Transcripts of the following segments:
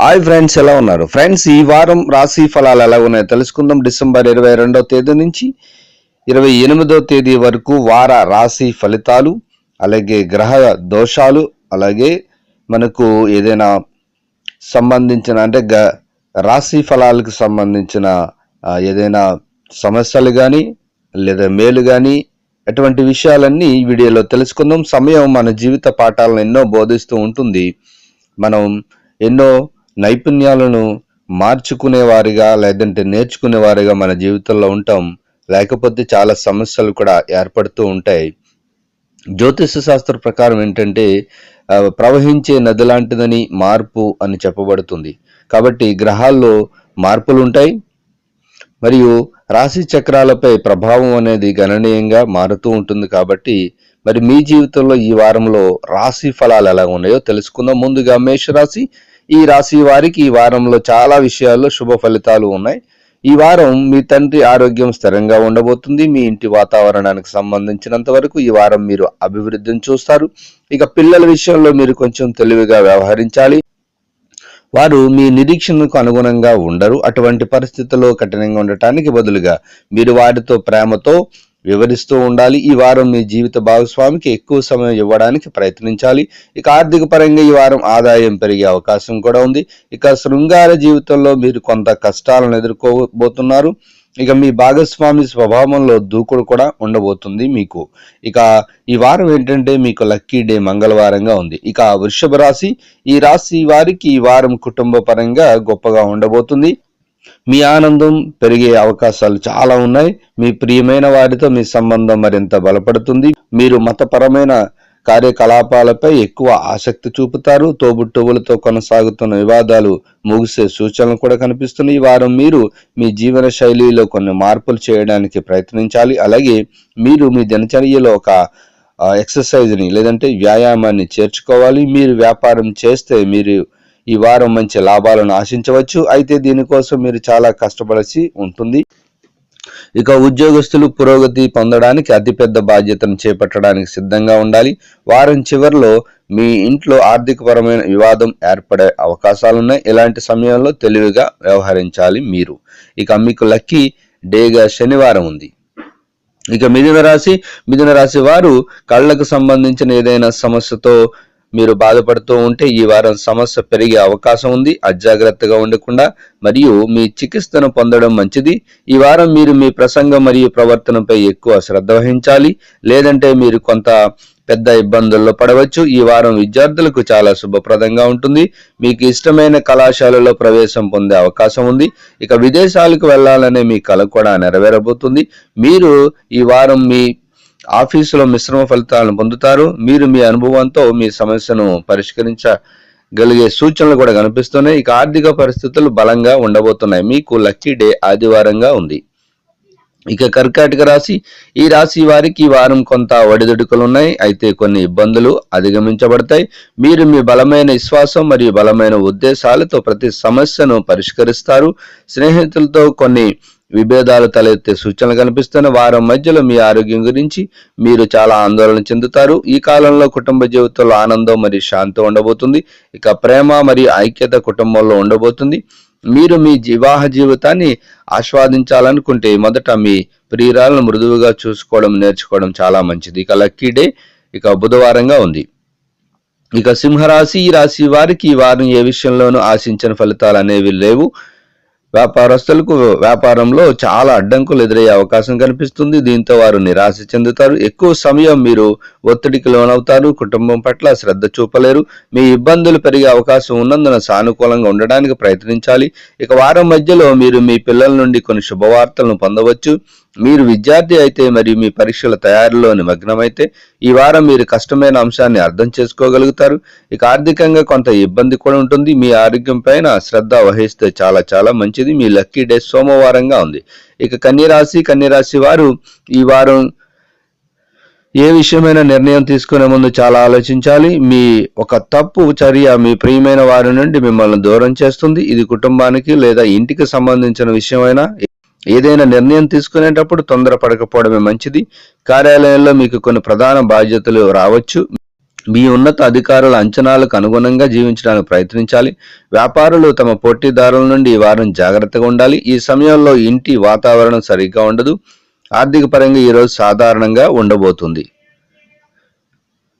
Hi friends ఎలా ఉన్నారు? Friends ఈ వారం రాశి ఫలాలు ఎలా ఉన్నాయో తెలుసుకుందాం. డిసెంబర్ ఇరవై రెండవ తేదీ నుంచి ఇరవై ఎనిమిదవ తేదీ వరకు వార రాశి ఫలితాలు అలాగే గ్రహ దోషాలు అలాగే మనకు ఏదైనా సంబంధించిన అంటే గ రాశి ఫలాలకు సంబంధించిన ఏదైనా సమస్యలు కానీ లేదా మేలు కానీ అటువంటి విషయాలన్నీ ఈ వీడియోలో తెలుసుకుందాం. సమయం మన జీవిత పాఠాలను ఎన్నో బోధిస్తూ ఉంటుంది. మనం ఎన్నో నైపుణ్యాలను మార్చుకునేవారిగా లేదంటే నేర్చుకునేవారిగా మన జీవితంలో ఉంటాం. లేకపోతే చాలా సమస్యలు కూడా ఏర్పడుతూ ఉంటాయి. జ్యోతిష శాస్త్ర ప్రకారం ఏంటంటే ప్రవహించే నది లాంటిదని మార్పు అని చెప్పబడుతుంది. కాబట్టి గ్రహాల్లో మార్పులు ఉంటాయి మరియు రాశి చక్రాలపై ప్రభావం అనేది గణనీయంగా మారుతూ ఉంటుంది కాబట్టి మరి మీ జీవితంలో ఈ వారంలో రాశి ఫలాలు ఎలా ఉన్నాయో తెలుసుకుందాం. ముందుగా మేషరాశి. ఈ రాశి వారికి ఈ వారంలో చాలా విషయాల్లో శుభ ఫలితాలు ఉన్నాయి. ఈ వారం మీ తండ్రి ఆరోగ్యం స్థిరంగా ఉండబోతుంది. మీ ఇంటి వాతావరణానికి సంబంధించినంత వరకు ఈ వారం మీరు అభివృద్ధిని చూస్తారు. ఇక పిల్లల విషయంలో మీరు కొంచెం తెలివిగా వ్యవహరించాలి. వారు మీ నిరీక్షణకు అనుగుణంగా ఉండరు. అటువంటి పరిస్థితుల్లో కఠినంగా ఉండటానికి బదులుగా మీరు వారితో ప్రేమతో వివరిస్తూ ఉండాలి. ఈ వారం మీ జీవిత భాగస్వామికి ఎక్కువ సమయం ఇవ్వడానికి ప్రయత్నించాలి. ఇక ఆర్థిక పరంగా ఈ వారం ఆదాయం పెరిగే అవకాశం కూడా ఉంది. ఇక శృంగార జీవితంలో మీరు కొంత కష్టాలను ఎదుర్కోబోతున్నారు. ఇక మీ భాగస్వామి స్వభావంలో దూకుడు కూడా ఉండబోతుంది మీకు. ఇక ఈ వారం ఏంటంటే మీకు లక్కీ డే మంగళవారంగా ఉంది. ఇక వృషభ రాశి ఈ రాశి వారికి ఈ వారం కుటుంబ పరంగా గొప్పగా ఉండబోతుంది. మీ ఆనందం పెరిగే అవకాశాలు చాలా ఉన్నాయి. మీ ప్రియమైన వారితో మీ సంబంధం మరింత బలపడుతుంది. మీరు మతపరమైన కార్యకలాపాలపై ఎక్కువ ఆసక్తి చూపుతారు. తోబుట్టువులతో కొనసాగుతున్న వివాదాలు ముగిసే సూచనలు కూడా కనిపిస్తుంది ఈ వారం మీరు మీ జీవన శైలిలో కొన్ని మార్పులు చేయడానికి ప్రయత్నించాలి. అలాగే మీరు మీ దినచర్యలో ఒక ఎక్సర్సైజ్ని లేదంటే వ్యాయామాన్ని చేర్చుకోవాలి. మీరు వ్యాపారం చేస్తే మీరు ఈ వారం మంచి లాభాలను ఆశించవచ్చు. అయితే దీనికోసం మీరు చాలా కష్టపడాల్సి ఉంటుంది. ఇక ఉద్యోగస్తులు పురోగతి పొందడానికి అతిపెద్ద బాధ్యతను చేపట్టడానికి సిద్ధంగా ఉండాలి. వారం చివరిలో మీ ఇంట్లో ఆర్థికపరమైన వివాదం ఏర్పడే అవకాశాలున్నాయి. ఇలాంటి సమయంలో తెలివిగా వ్యవహరించాలి మీరు. ఇక మీకు లక్కీ డేగా శనివారం ఉంది. ఇక మిథున రాశి మిథున రాశి వారు కళ్ళకు సంబంధించిన ఏదైనా సమస్యతో మీరు బాధపడుతూ ఉంటే ఈ వారం సమస్య పెరిగే అవకాశం ఉంది. అజాగ్రత్తగా ఉండకుండా మరియు మీ చికిత్సను పొందడం మంచిది. ఈ వారం మీరు మీ ప్రసంగం మరియు ప్రవర్తనపై ఎక్కువ శ్రద్ధ వహించాలి. లేదంటే మీరు కొంత పెద్ద ఇబ్బందుల్లో పడవచ్చు. ఈ వారం విద్యార్థులకు చాలా శుభప్రదంగా ఉంటుంది. మీకు ఇష్టమైన కళాశాలలో ప్రవేశం పొందే అవకాశం ఉంది. ఇక విదేశాలకు వెళ్ళాలనే మీ కల కూడా నెరవేరబోతుంది. మీరు ఈ వారం మీ ఆఫీసులో మిశ్రమ ఫలితాలను పొందుతారు. మీరు మీ అనుభవంతో మీ సమస్యను పరిష్కరించగలిగే సూచనలు కూడా కనిపిస్తున్నాయి. ఇక ఆర్థిక పరిస్థితులు బలంగా ఉండబోతున్నాయి. మీకు లక్కీ డే ఆదివారంగా ఉంది. ఇక కర్కాటక రాశి ఈ రాశి వారికి ఈ వారం కొంత ఒడిదుడుకులు ఉన్నాయి అయితే కొన్ని ఇబ్బందులు అధిగమించబడతాయి. మీరు మీ బలమైన విశ్వాసం మరియు బలమైన ఉద్దేశాలతో ప్రతి సమస్యను పరిష్కరిస్తారు. స్నేహితులతో కొన్ని విభేదాలు తలెత్తే సూచనలు కనిపిస్తున్న వారం మధ్యలో మీ ఆరోగ్యం గురించి మీరు చాలా ఆందోళన చెందుతారు. ఈ కాలంలో కుటుంబ జీవితంలో ఆనందం మరియు శాంతి ఉండబోతుంది. ఇక ప్రేమ మరియు ఐక్యత కుటుంబంలో ఉండబోతుంది. మీరు మీ వివాహ జీవితాన్ని ఆస్వాదించాలనుకుంటే మొదట మీ ప్రియురాలను మృదువుగా చూసుకోవడం నేర్చుకోవడం చాలా మంచిది. ఇక లక్కీ డే ఇక బుధవారంగా ఉంది. ఇక సింహరాశి ఈ రాశి వారికి ఈ వారం ఏ విషయంలోనూ ఆశించిన ఫలితాలు అనేవి లేవు. వ్యాపారస్తులకు వ్యాపారంలో చాలా అడ్డంకులు ఎదురయ్యే అవకాశం కనిపిస్తుంది. దీంతో వారు నిరాశ చెందుతారు. ఎక్కువ సమయం మీరు ఒత్తిడికి లోనవుతారు. కుటుంబం పట్ల శ్రద్ధ చూపలేరు. మీ ఇబ్బందులు పెరిగే అవకాశం ఉన్నందున సానుకూలంగా ఉండడానికి ప్రయత్నించాలి. ఇక వారం మధ్యలో మీరు మీ పిల్లల నుండి కొన్ని శుభవార్తలను పొందవచ్చు. మీరు విద్యార్థి అయితే మరియు మీ పరీక్షల తయారీలో నిమగ్నమైతే ఈ వారం మీరు కష్టమైన అంశాన్ని అర్థం చేసుకోగలుగుతారు. ఇక ఆర్థికంగా కొంత ఇబ్బంది కూడా ఉంటుంది. మీ ఆరోగ్యం పైన శ్రద్ధ వహిస్తే చాలా చాలా మంచిది. మీ లక్కీ డే సోమవారంగా ఉంది. ఇక కన్యరాశి కన్యరాశి వారు ఈ వారం ఏ విషయమైన నిర్ణయం తీసుకునే ముందు చాలా ఆలోచించాలి. మీ ఒక తప్పు చర్య మీ ప్రియమైన వారి నుండి మిమ్మల్ని దూరం చేస్తుంది. ఇది కుటుంబానికి లేదా ఇంటికి సంబంధించిన విషయమైనా ఏదైనా నిర్ణయం తీసుకునేటప్పుడు తొందరపడకపోవడమే మంచిది. కార్యాలయంలో మీకు కొన్ని ప్రధాన బాధ్యతలు రావచ్చు. మీ ఉన్నత అధికారుల అంచనాలకు అనుగుణంగా జీవించడానికి ప్రయత్నించాలి. వ్యాపారులు తమ పోటీదారుల నుండి ఈ వారం జాగ్రత్తగా ఉండాలి. ఈ సమయంలో ఇంటి వాతావరణం సరిగ్గా ఉండదు. ఆర్థిక పరంగా ఈరోజు సాధారణంగా ఉండబోతుంది.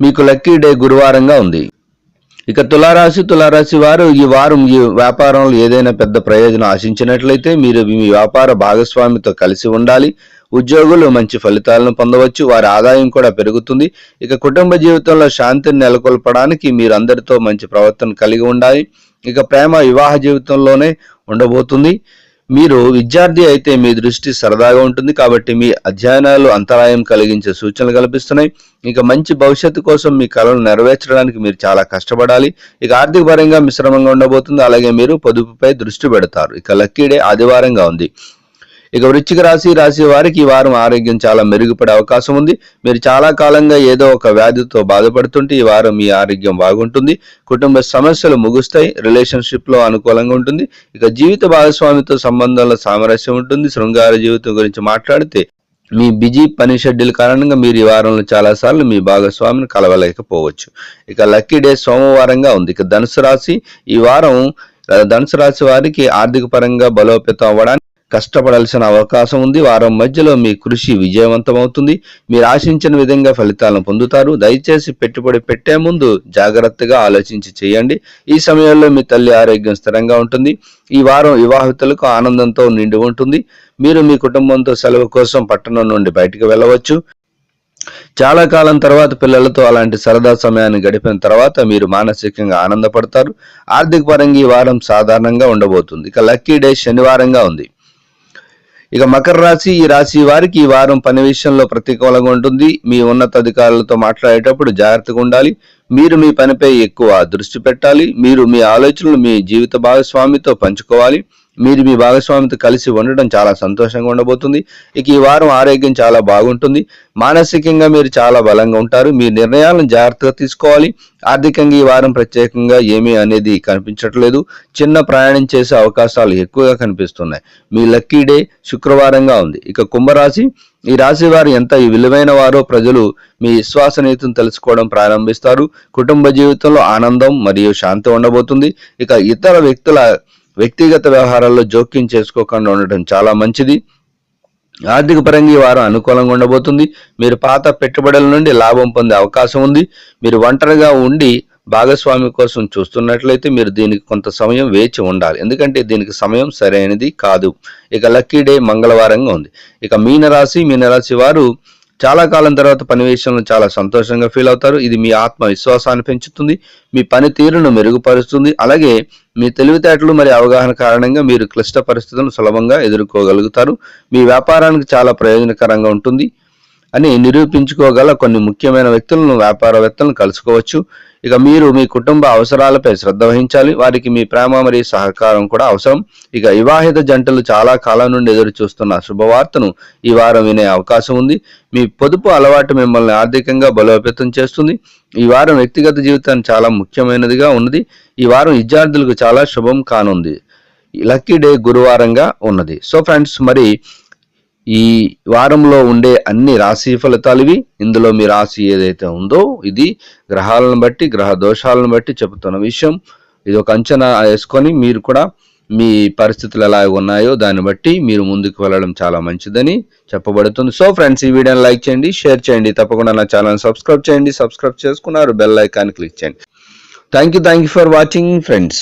మీకు లక్కీ డే గురువారంగా ఉంది. ఇక తులారాశి తులారాశి వారు ఈ వారం ఈ వ్యాపారంలో ఏదైనా పెద్ద ప్రయోజనం ఆశించినట్లయితే మీరు మీ వ్యాపార భాగస్వామితో కలిసి ఉండాలి. ఉద్యోగులు మంచి ఫలితాలను పొందవచ్చు వారి ఆదాయం కూడా పెరుగుతుంది. ఇక కుటుంబ జీవితంలో శాంతిని నెలకొల్పడానికి మీరు అందరితో మంచి ప్రవర్తన కలిగి ఉండాలి. ఇక ప్రేమ వివాహ జీవితంలోనే ఉండబోతుంది. మీరు విద్యార్థి అయితే మీ దృష్టి సరదాగా ఉంటుంది కాబట్టి మీ అధ్యయనాలు అంతరాయం కలిగించే సూచనలు కల్పిస్తున్నాయి. ఇక మంచి భవిష్యత్తు కోసం మీ కళను నెరవేర్చడానికి మీరు చాలా కష్టపడాలి. ఇక ఆర్థిక పరంగా మిశ్రమంగా ఉండబోతుంది. అలాగే మీరు పొదుపుపై దృష్టి పెడతారు. ఇక లక్కీ డే ఆదివారంగా ఉంది. ఇక వృశ్చిక రాశి రాశి వారికి ఈ వారం ఆరోగ్యం చాలా మెరుగుపడే అవకాశం ఉంది. మీరు చాలా కాలంగా ఏదో ఒక వ్యాధితో బాధపడుతుంటే ఈ వారం మీ ఆరోగ్యం బాగుంటుంది. కుటుంబ సమస్యలు ముగుస్తాయి. రిలేషన్షిప్లో అనుకూలంగా ఉంటుంది. ఇక జీవిత భాగస్వామితో సంబంధంలో సామరస్యం ఉంటుంది. శృంగార జీవితం గురించి మాట్లాడితే మీ బిజీ పని షెడ్యూల్ కారణంగా మీరు ఈ వారంలో చాలాసార్లు మీ భాగస్వామిని కలవలేకపోవచ్చు. ఇక లక్కీ డే సోమవారంగా ఉంది. ఇక ధనుసు రాశి ఈ వారం ధనుసు రాశి వారికి ఆర్థిక పరంగా బలోపేతం అవ్వడానికి కష్టపడాల్సిన అవకాశం ఉంది. వారం మధ్యలో మీ కృషి విజయవంతమవుతుంది. మీరు ఆశించిన విధంగా ఫలితాలను పొందుతారు. దయచేసి పెట్టుబడి పెట్టే ముందు జాగ్రత్తగా ఆలోచించి చేయండి. ఈ సమయంలో మీ తల్లి ఆరోగ్యం స్థిరంగా ఉంటుంది. ఈ వారం వివాహితులకు ఆనందంతో నిండి ఉంటుంది. మీరు మీ కుటుంబంతో సెలవు కోసం పట్టణం నుండి బయటకు వెళ్ళవచ్చు. చాలా కాలం తర్వాత పిల్లలతో అలాంటి సరదా సమయాన్ని గడిపిన తర్వాత మీరు మానసికంగా ఆనందపడతారు. ఆర్థిక పరంగా ఈ వారం సాధారణంగా ఉండబోతుంది. ఇక లక్కీ డే శనివారంగా ఉంది. ఇక మకర రాశి ఈ రాశి వారికి ఈ వారం పని విషయంలో ప్రతికూలంగా ఉంటుంది. మీ ఉన్నత అధికారులతో మాట్లాడేటప్పుడు జాగ్రత్తగా ఉండాలి. మీరు మీ పనిపై ఎక్కువ దృష్టి పెట్టాలి. మీరు మీ ఆలోచనలు మీ జీవిత భాగస్వామితో పంచుకోవాలి. మీరు మీ భాగస్వామితో కలిసి ఉండడం చాలా సంతోషంగా ఉండబోతుంది. ఇక ఈ వారం ఆరోగ్యం చాలా బాగుంటుంది. మానసికంగా మీరు చాలా బలంగా ఉంటారు. మీ నిర్ణయాలను జాగ్రత్తగా తీసుకోవాలి. ఆర్థికంగా ఈ వారం ప్రత్యేకంగా ఏమీ అనేది కనిపించట్లేదు. చిన్న ప్రయాణం చేసే అవకాశాలు ఎక్కువగా కనిపిస్తున్నాయి. మీ లక్కీ డే శుక్రవారంగా ఉంది. ఇక కుంభరాశి ఈ రాశి వారు ఎంత విలువైన వారో ప్రజలు మీ విశ్వాసనీయతను తెలుసుకోవడం ప్రారంభిస్తారు. కుటుంబ జీవితంలో ఆనందం మరియు శాంతి ఉండబోతుంది. ఇక ఇతర వ్యక్తుల వ్యక్తిగత వ్యవహారాల్లో జోక్యం చేసుకోకుండా ఉండటం చాలా మంచిది. ఆర్థిక పరంగా ఈ వారం అనుకూలంగా ఉండబోతుంది. మీరు పాత పెట్టుబడుల నుండి లాభం పొందే అవకాశం ఉంది. మీరు ఒంటరిగా ఉండి భాగస్వామి కోసం చూస్తున్నట్లయితే మీరు దీనికి కొంత సమయం వేచి ఉండాలి. ఎందుకంటే దీనికి సమయం సరైనది కాదు. ఇక లక్కీ డే మంగళవారంగా ఉంది. ఇక మీనరాశి మీనరాశి వారు చాలా కాలం తర్వాత పని విషయంలో చాలా సంతోషంగా ఫీల్ అవుతారు. ఇది మీ ఆత్మవిశ్వాసాన్ని పెంచుతుంది. మీ పనితీరును మెరుగుపరుస్తుంది. అలాగే మీ తెలివితేటలు మరియు అవగాహన కారణంగా మీరు క్లిష్ట పరిస్థితులను సులభంగా ఎదుర్కోగలుగుతారు. మీ వ్యాపారానికి చాలా ప్రయోజనకరంగా ఉంటుంది. అని నిరూపించుకోగల కొన్ని ముఖ్యమైన వ్యక్తులను వ్యాపారవేత్తలను కలుసుకోవచ్చు. ఇక మీరు మీ కుటుంబ అవసరాలపై శ్రద్ధ వహించాలి. వారికి మీ ప్రేమ మరియు సహకారం కూడా అవసరం. ఇక వివాహిత జంటలు చాలా కాలం నుండి ఎదురు చూస్తున్న శుభవార్తను ఈ వారం వినే అవకాశం ఉంది. మీ పొదుపు అలవాటు మిమ్మల్ని ఆర్థికంగా బలోపేతం చేస్తుంది. ఈ వారం వ్యక్తిగత జీవితాన్ని చాలా ముఖ్యమైనదిగా ఉన్నది. ఈ వారం విద్యార్థులకు చాలా శుభం కానుంది. లక్కీ డే గురువారంగా ఉన్నది. సో ఫ్రెండ్స్ మరి ఈ వారంలో ఉండే అన్ని రాశి ఫలితాలు ఇవి. ఇందులో మీ రాశి ఏదైతే ఉందో ఇది గ్రహాలను బట్టి గ్రహ దోషాలను బట్టి చెబుతున్న విషయం. ఇది ఒక అంచనా వేసుకొని మీరు కూడా మీ పరిస్థితులు ఎలా ఉన్నాయో దాన్ని బట్టి మీరు ముందుకు వెళ్ళడం చాలా మంచిదని చెప్పబడుతుంది. సో ఫ్రెండ్స్ ఈ వీడియోని లైక్ చేయండి షేర్ చేయండి. తప్పకుండా నా ఛానల్ సబ్స్క్రైబ్ చేయండి. సబ్స్క్రైబ్ చేసుకున్నారు బెల్ ఐకాన్ క్లిక్ చేయండి. Thank you thank you for watching friends.